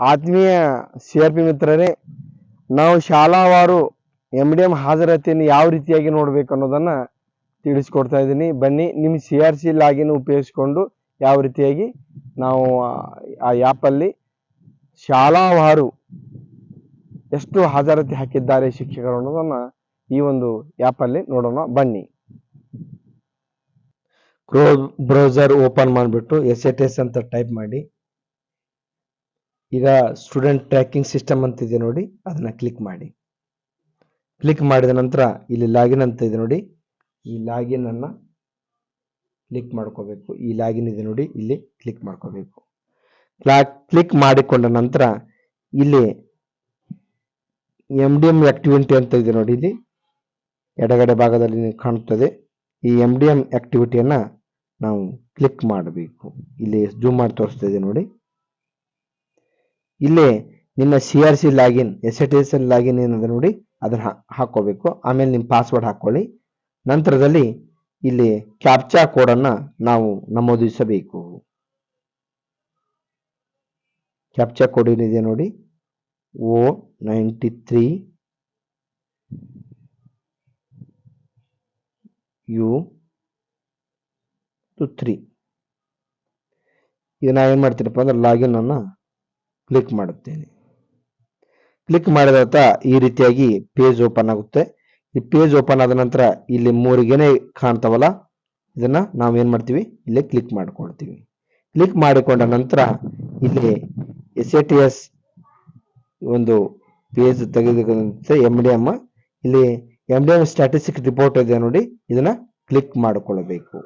ಆತ್ಮೀಯ C R P ಮಿತ್ರರೇ, ನಾವು ಶಾಲಾವಾರು ಎಂ ಡಿ ಎಂ ಹಾಜರಾತಿಯನ್ನು ಯಾವ ರೀತಿಯಾಗಿ ನೋಡಬೇಕು ಅನ್ನೋದನ್ನು ತಿಳಿಸ್ಕೊಡ್ತಾ ಇದ್ದೀನಿ. ಬನ್ನಿ, ನಿಮ್ಮ ಸಿ ಆರ್ ಸಿ ಲಾಗಿನ್ ಉಪಯೋಗಿಸ್ಕೊಂಡು ಯಾವ ರೀತಿಯಾಗಿ ನಾವು ಆ- ಆ್ಯಪಲ್ಲಿ ಶಾಲಾವಾರು ಎಷ್ಟು ಹಾಜರಾತಿ ಹಾಕಿದ್ದಾರೆ ಶಿಕ್ಷಕರು ಅನ್ನೋದನ್ನು ಈ ಒಂದು ಆ್ಯಪಲ್ಲಿ ನೋಡೋಣ. ಬನ್ನಿ. ಕ್ರೋ ಬ್ರೌಸರ್ ಓಪನ್ ಮಾಡಿಬಿಟ್ಟು ಎಸ್ ಎಟ್ ಎಸ್ ಅಂತ ಟೈಪ್ ಮಾಡಿ. ಈಗ ಸ್ಟೂಡೆಂಟ್ ಟ್ರ್ಯಾಕಿಂಗ್ ಸಿಸ್ಟಮ್ ಅಂತ ಇದೆ ನೋಡಿ, ಅದನ್ನ ಕ್ಲಿಕ್ ಮಾಡಿ. ಕ್ಲಿಕ್ ಮಾಡಿದ ನಂತರ ಇಲ್ಲಿ ಲಾಗಿನ್ ಅಂತ ಇದೆ ನೋಡಿ, ಈ ಲಾಗಿನ್ ಅನ್ನ ಕ್ಲಿಕ್ ಮಾಡ್ಕೋಬೇಕು. ಈ ಲಾಗಿನ್ ಇದೆ ನೋಡಿ, ಇಲ್ಲಿ ಕ್ಲಿಕ್ ಮಾಡ್ಕೋಬೇಕು. ಕ್ಲಿಕ್ ಮಾಡಿಕೊಂಡ ನಂತರ ಇಲ್ಲಿ ಎಂ ಡಿ ಎಂ ಆ್ಯಕ್ಟಿವಿಟಿ ಅಂತ ಇದೆ ನೋಡಿ ಇಲ್ಲಿ, ಎಡಗಡೆ ಭಾಗದಲ್ಲಿ ಕಾಣುತ್ತದೆ ಈ ಎಂ ಡಿ ಎಂ ಆ್ಯಕ್ಟಿವಿಟಿಯನ್ನು ನಾವು ಕ್ಲಿಕ್ ಮಾಡಬೇಕು. ಇಲ್ಲಿ ಜೂಮ್ ಮಾಡಿ ತೋರಿಸ್ತಾ ಇದೆ ನೋಡಿ. ಇಲ್ಲಿ ನಿಮ್ಮ C R C login S at S L login ಏನಂದ್ರೆ ನೋಡಿ, ಅದನ್ನ ಹಾಕೋಬೇಕು ಆಮೇಲೆ ನಿಮ್ಮ ಪಾಸ್ವರ್ಡ್ ಹಾಕೊಳ್ಳಿ ನಂತರದಲ್ಲಿ ಇಲ್ಲಿ ಕ್ಯಾಪ್ಚಾ ಕೋಡನ್ನು ನಾವು ನಮೂದಿಸಬೇಕು. ಕ್ಯಾಪ್ಚಾ ಕೋಡ್ ಏನಿದೆ ನೋಡಿ? O ninety three U two three ಈಗ ನಾವೇನು ಮಾಡ್ತೀರಪ್ಪ ಅಂದ್ರೆ ಲಾಗಿನ್ ಅನ್ನ ಕ್ಲಿಕ್ ಮಾಡುತ್ತೇನೆ. ಕ್ಲಿಕ್ ಮಾಡಿದ ಈ ರೀತಿಯಾಗಿ ಪೇಜ್ ಓಪನ್ ಆಗುತ್ತೆ. ಈ ಪೇಜ್ ಓಪನ್ ಆದ ನಂತರ ಇಲ್ಲಿ ಮೂರಿಗೆನೆ ಕಾಣ್ತಾವಲ್ಲ, ಇದನ್ನ ಏನ್ ಮಾಡ್ತೀವಿ? ಇಲ್ಲಿ ಕ್ಲಿಕ್ ಮಾಡ್ಕೊಳ್ತೀವಿ. ಕ್ಲಿಕ್ ಮಾಡಿಕೊಂಡ ನಂತರ ಇಲ್ಲಿ ಎಸ್ ಎ ಟಿ ಎಸ್ ಒಂದು ಪೇಜ್ ತೆಗೆದುಕೊಂಡಂತೆ ಎಂ ಡಿ ಎಂ ಇಲ್ಲಿ M D M statistic report ಇದೆ ನೋಡಿ, ಇದನ್ನ ಕ್ಲಿಕ್ ಮಾಡಿಕೊಳ್ಳಬೇಕು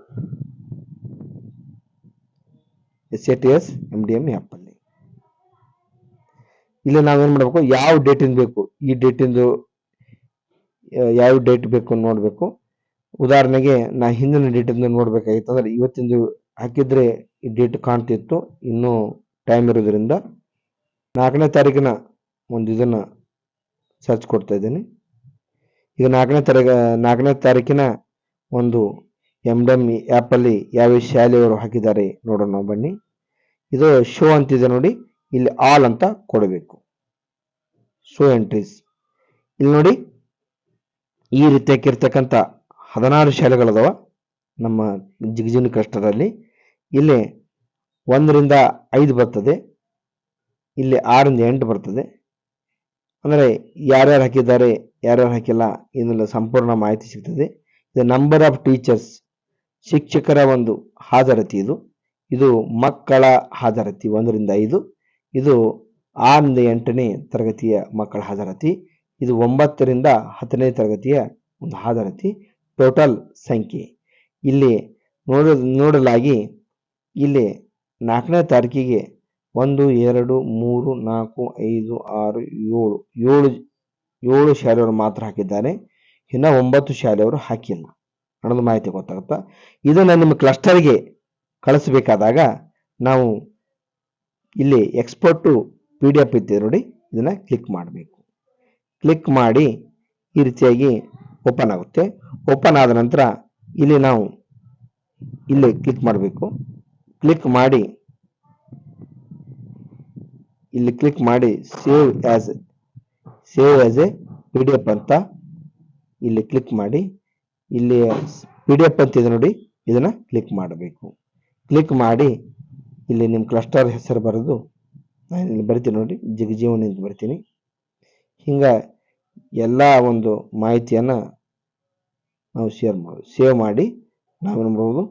S A T S M D M app ಅಲ್ಲಿ. ಇಲ್ಲಿ ನಾವೇನ್ ಮಾಡಬೇಕು? ಯಾವ ಡೇಟಿಂದ ಬೇಕು? ಈ ಡೇಟಿಂದು ಯಾವ ಡೇಟ್ ಬೇಕು ನೋಡಬೇಕು. ಉದಾಹರಣೆಗೆ, ನಾ ಹಿಂದಿನ ಡೇಟಿಂದ ನೋಡಬೇಕಾಗಿತ್ತು. ಅಂದ್ರೆ ಇವತ್ತಿಂದು ಹಾಕಿದ್ರೆ ಈ ಡೇಟ್ ಕಾಣ್ತಿತ್ತು. ಇನ್ನೂ ಟೈಮ್ ಇರೋದ್ರಿಂದ ನಾಲ್ಕನೇ ತಾರೀಕಿನ ಒಂದು ಇದನ್ನು ಸರ್ಚ್ ಕೊಡ್ತಾ ಇದ್ದೀನಿ. ಈಗ ನಾಲ್ಕನೇ ತಾರೀಕು ನಾಲ್ಕನೇ ತಾರೀಕಿನ ಒಂದು ಎಂ ಡಮ್ ಆ್ಯಪಲ್ಲಿ ಯಾವ ಶಾಲೆಯವರು ಹಾಕಿದ್ದಾರೆ ನೋಡೋಣ ಬನ್ನಿ. ಇದು ಶೋ ಅಂತಿದೆ ನೋಡಿ. ಇಲ್ಲಿ ಆಲ್ ಅಂತ ಕೊಡಬೇಕು. ಸೋ ಎಂಟ್ರೀಸ್ ಇಲ್ಲಿ ನೋಡಿ, ಈ ರೀತಿಯಾಗಿರ್ತಕ್ಕಂಥ ಹದಿನಾರು ಶಾಲೆಗಳದಾವ ನಮ್ಮ ಜಿಗಜಿನ ಕಷ್ಟದಲ್ಲಿ. ಇಲ್ಲಿ ಒಂದರಿಂದ ಐದು ಬರ್ತದೆ. ಇಲ್ಲಿ ಆರಿಂದ ಎಂಟು ಬರ್ತದೆ. ಅಂದರೆ ಯಾರ್ಯಾರು ಹಾಕಿದ್ದಾರೆ, ಯಾರ್ಯಾರು ಹಾಕಿಲ್ಲ, ಇದನ್ನೆಲ್ಲ ಸಂಪೂರ್ಣ ಮಾಹಿತಿ ಸಿಗ್ತದೆ. ಇದು ನಂಬರ್ ಆಫ್ ಟೀಚರ್ಸ್ ಶಿಕ್ಷಕರ ಒಂದು ಹಾಜರತಿ ಇದು. ಇದು ಮಕ್ಕಳ ಹಾಜರತಿ ಒಂದರಿಂದ ಐದು. ಇದು ಆರರಿಂದ ಎಂಟನೇ ತರಗತಿಯ ಮಕ್ಕಳ ಹಾಜರಾತಿ, ಇದು ಒಂಬತ್ತರಿಂದ ಹತ್ತನೇ ತರಗತಿಯ ಒಂದು ಹಾಜರಾತಿ ಟೋಟಲ್ ಸಂಖ್ಯೆ. ಇಲ್ಲಿ ನೋಡ, ನೋಡಲಾಗಿ ಇಲ್ಲಿ ನಾಲ್ಕನೇ ತಾರೀಕಿಗೆ ಒಂದು, ಎರಡು, ಮೂರು, ನಾಲ್ಕು, ಐದು, ಆರು, ಏಳು ಏಳು ಏಳು ಶಾಲೆಯವರು ಮಾತ್ರ ಹಾಕಿದ್ದಾರೆ. ಇನ್ನು ಒಂಬತ್ತು ಶಾಲೆಯವರು ಹಾಕಿಲ್ಲ. ಅನ್ನೋದು ಮಾಹಿತಿ ಗೊತ್ತಾಗುತ್ತಾ? ಇದನ್ನು ನಿಮ್ಮ ಕ್ಲಸ್ಟರ್ಗೆ ಕಳಿಸಬೇಕಾದಾಗ ನಾವು ಇಲ್ಲಿ ಎಕ್ಸ್ಪೋರ್ಟು ಪಿ ಡಿ ಎಫ್ ಇತ್ತು ನೋಡಿ, ಇದನ್ನ ಕ್ಲಿಕ್ ಮಾಡಬೇಕು. ಕ್ಲಿಕ್ ಮಾಡಿ ಈ ರೀತಿಯಾಗಿ ಓಪನ್ ಆಗುತ್ತೆ. ಓಪನ್ ಆದ ನಂತರ ಇಲ್ಲಿ ನಾವು ಇಲ್ಲಿ ಕ್ಲಿಕ್ ಮಾಡಬೇಕು. ಕ್ಲಿಕ್ ಮಾಡಿ, ಇಲ್ಲಿ ಕ್ಲಿಕ್ ಮಾಡಿ save as save as a P D F ಅಂತ ಇಲ್ಲಿ ಕ್ಲಿಕ್ ಮಾಡಿ. ಇಲ್ಲಿ ಪಿ ಡಿ ಎಫ್ ಅಂತ ಇದೆ ನೋಡಿ, ಇದನ್ನ ಕ್ಲಿಕ್ ಮಾಡಬೇಕು. ಕ್ಲಿಕ್ ಮಾಡಿ ಇಲ್ಲಿ ನಿಮ್ಮ ಕ್ಲಸ್ಟರ್ ಹೆಸರು ಬರೆದು ನಾನು ಇಲ್ಲಿ ಬರ್ತೀನಿ ನೋಡಿ ಜಗಜೀವನ ಅಂತ ಬರ್ತೀನಿ. ಹಿಂಗೆ ಎಲ್ಲ ಒಂದು ಮಾಹಿತಿಯನ್ನು ನಾವು ಶೇರ್ ಮಾಡೋದು ಸೇವ್ ಮಾಡಿ ನಾವು ಮಾಡ್ಬೋದು,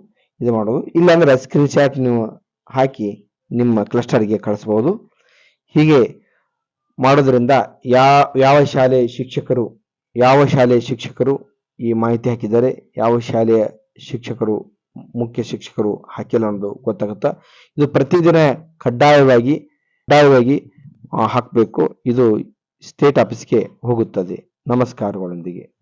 ಇದು ಮಾಡೋದು ಇಲ್ಲಾಂದರೆ ಸ್ಕ್ರೀನ್ ಶಾಟ್ ನೀವು ಹಾಕಿ ನಿಮ್ಮ ಕ್ಲಸ್ಟರ್ಗೆ ಕಳಿಸ್ಬೋದು. ಹೀಗೆ ಮಾಡೋದ್ರಿಂದ ಯಾವ ಯಾವ ಶಾಲೆ ಶಿಕ್ಷಕರು, ಯಾವ ಶಾಲೆಯ ಶಿಕ್ಷಕರು ಈ ಮಾಹಿತಿ ಹಾಕಿದ್ದಾರೆ, ಯಾವ ಶಾಲೆಯ ಶಿಕ್ಷಕರು ಮುಖ್ಯ ಶಿಕ್ಷಕರು ಹಾಕಿಲ್ಲ ಅನ್ನೋದು ಗೊತ್ತಾಗುತ್ತ? ಇದು ಪ್ರತಿದಿನ ಕಡ್ಡಾಯವಾಗಿ ಕಡ್ಡಾಯವಾಗಿ ಹಾಕಬೇಕು. ಇದು ಸ್ಟೇಟ್ ಆಫೀಸ್ಗೆ ಹೋಗುತ್ತದೆ. ನಮಸ್ಕಾರಗಳೊಂದಿಗೆ.